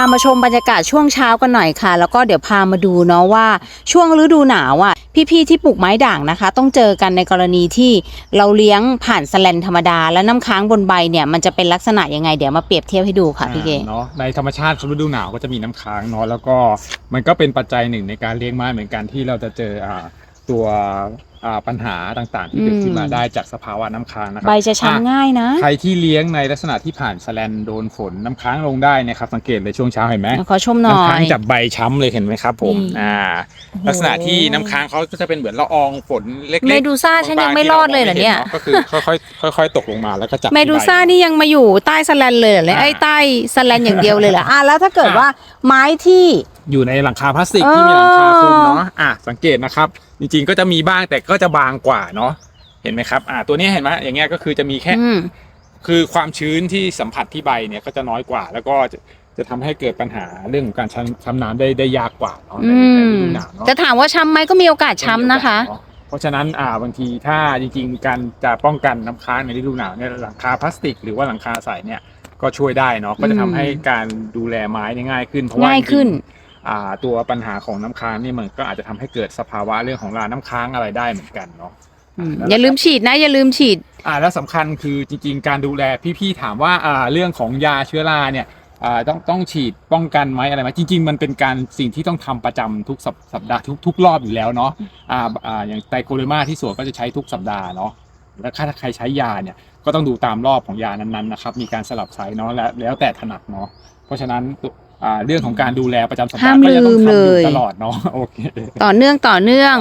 ามาชมบรรยากาศช่วงเช้ากันหน่อยค่ะ แล้วก็เดี๋ยวพามาดูเนาะว่าช่วงฤดูหนาวอะ พี่ๆที่ปลูกไม้ด่างนะคะ ต้องเจอกันในกรณีที่เราเลี้ยงผ่านสแลนธรรมดา และน้ำค้างบนใบเนี่ยมันจะเป็นลักษณะยังไงเดี๋ยวมาเปรียบเทียบให้ดูค่ะพี่เกอ่าเนาะในธรรมชาติฤดูหนาวก็จะมีน้ำค้างเนาะแล้วก็มันก็เป็นปัจจัยหนึ่งในการเลี้ยงไม้เหมือนกันที่เราจะเจออ่าตัวอ่าปัญหาต่างๆ ที่เกิดขึ้นมาอืมได้จากสภาวะน้ำค้างนะครัใบจะช้ำง่ายนะ ใครที่เลี้ยงในลักษณะที่ผ่านสแลนโดนฝนน้ำค้างลงได้เนะครับสังเกตเลยช่วงเช้าเห็นไหมขอชมหน่อน้ำค้างยจับใบช้ำเลยเห็นไหมครับ ผมนี่อ่าโอ้โหลักษณะที่น้ำค้างเขาก็จะเป็นเหมือนละอองฝนเล็กๆเมดูซ่าฉันยังไม่รอดเลยเหรอเนี่ยก็คือค่อยๆค่อยๆตกลงมาแล้วก็จับเมดูซ่าที่ใบนี่ยังมาอยู่ใต้สแลนเลยเหรอเนี่ยอ่าไอ้ใต้สแลนอย่างเดียวเลยเหรออะแล้วถ้าเกิดว่าไม้ที่อยู่ในหลังคาพลาสติกเออที่มีหลังคาคลุมเนาะอะสังเกตนะครับ จริงๆก็จะมีบ้างแต่ก็จะบางกว่าเนาะเห็นไหมครับ อะตัวนี้เห็นไหมอย่างเงี้ยก็คือจะมีแค่ อืมคือความชื้นที่สัมผัสที่ใบเนี่ยก็จะน้อยกว่า แล้วก็จะจะทำให้เกิดปัญหาเรื่องของการช้ำช้ำน้ำได้ได้ยากกว่าเนาะในอืในมฤดูหนาวเนาะ จะถามว่าช้ำไหมก็มีโอกาสช้ำนะคะ เพราะฉะนั้นอ่าบางทีถ้าจริงๆ การจะป้องกันน้ำค้างในฤดูหนาวเนี่ยหลังคาพลาสติก หรือว่าหลังคาใสเนี่ยก็ช่วยได้เนาะก็จะทำให้การดูแลไม้เนี่ยง่ายขึ้นเพราะว่าง่ายขึ้นจริงๆอ่า ตัวปัญหาของน้ำค้างนี่มันก็อาจจะทำให้เกิดสภาวะเรื่องของราน้ำค้างอะไรได้เหมือนกันเนาะอืมอย่าลืมฉีดนะ อย่าลืมฉีด อ่าแล้วสำคัญคือจริง ๆ การดูแลพี่ๆถามว่าอ่าเรื่องของยาเชื้อราเนี่ยอ่าต้องต้องฉีดป้องกันไหมอะไรไหมจริง ๆ มันเป็นการสิ่งที่ต้องทำประจำทุกสัปสัปดาห์ทุกทุกรอบอยู่แล้วเนาะอ่าอ่าอย่างไตรโคเดอร์มาที่สวนก็จะใช้ทุกสัปดาห์เนาะแล้วถ้าใครใช้ยาเนี่ยก็ต้องดูตามรอบของยานั้นๆนะครับมีการสลับใช้เนาะและแล้วแต่ถนัดเนาะเพราะฉะนั้นอ่า เรื่องของการดูแลประจำสัปดาห้ามห์ก็จะต้องลืมทำอเลยู่ย ตลอดเนาะโอเค ต่อเนื่องต่อเนื่อง